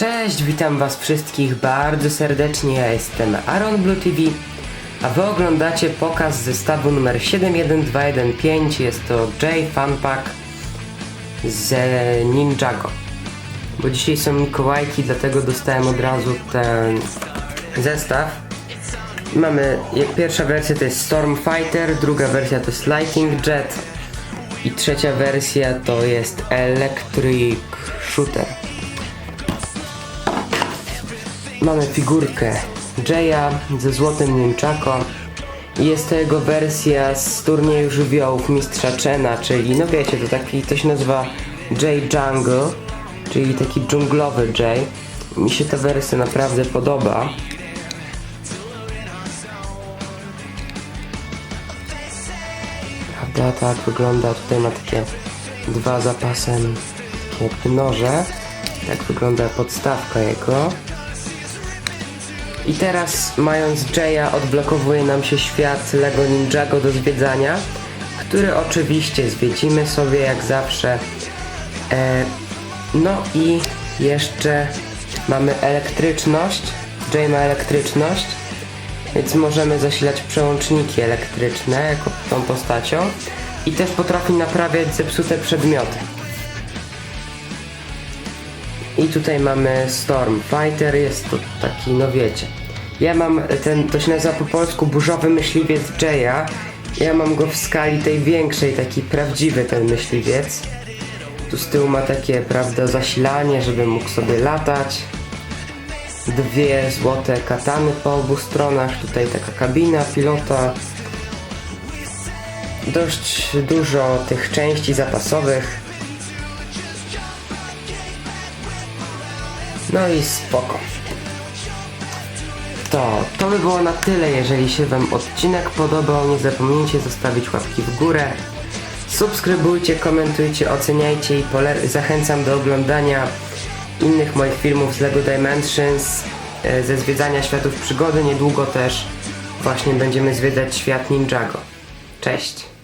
Cześć, witam was wszystkich bardzo serdecznie, ja jestem Aaron Blue TV, a wy oglądacie pokaz zestawu numer 71215, jest to J Funpack z Ninjago. Bo dzisiaj są Mikołajki, dlatego dostałem od razu ten zestaw. Mamy, pierwsza wersja to jest Stormfighter, druga wersja to jest Lightning Jet i trzecia wersja to jest Electric Shooter. Mamy figurkę Jaya ze złotym Nunchako. Jest to jego wersja z turnieju żywiołów Mistrza Chena, czyli no wiecie, to taki, to się nazywa Jay Jungle, czyli taki dżunglowy Jay. Mi się ta wersja naprawdę podoba. Prawda, tak wygląda. Tutaj ma takie dwa zapasem, takie noże. Tak wygląda podstawka jego. I teraz mając Jaya odblokowuje nam się świat Lego Ninjago do zwiedzania, który oczywiście zwiedzimy sobie jak zawsze. E, no i jeszcze mamy elektryczność. Jay ma elektryczność, więc możemy zasilać przełączniki elektryczne jako tą postacią i też potrafi naprawiać zepsute przedmioty. I tutaj mamy Storm Fighter, jest to taki, no wiecie. Ja mam ten, to się nazywa po polsku burzowy myśliwiec Jaya. Ja mam go w skali tej większej, taki prawdziwy ten myśliwiec. Tu z tyłu ma takie, prawda, zasilanie, żeby mógł sobie latać. Dwie złote katany po obu stronach, tutaj taka kabina pilota. Dość dużo tych części zapasowych. No i spoko. To, to by było na tyle, jeżeli się Wam odcinek podobał, nie zapomnijcie zostawić łapki w górę. Subskrybujcie, komentujcie, oceniajcie i zachęcam do oglądania innych moich filmów z LEGO Dimensions, e, ze zwiedzania światów przygody. Niedługo też właśnie będziemy zwiedzać świat Ninjago. Cześć!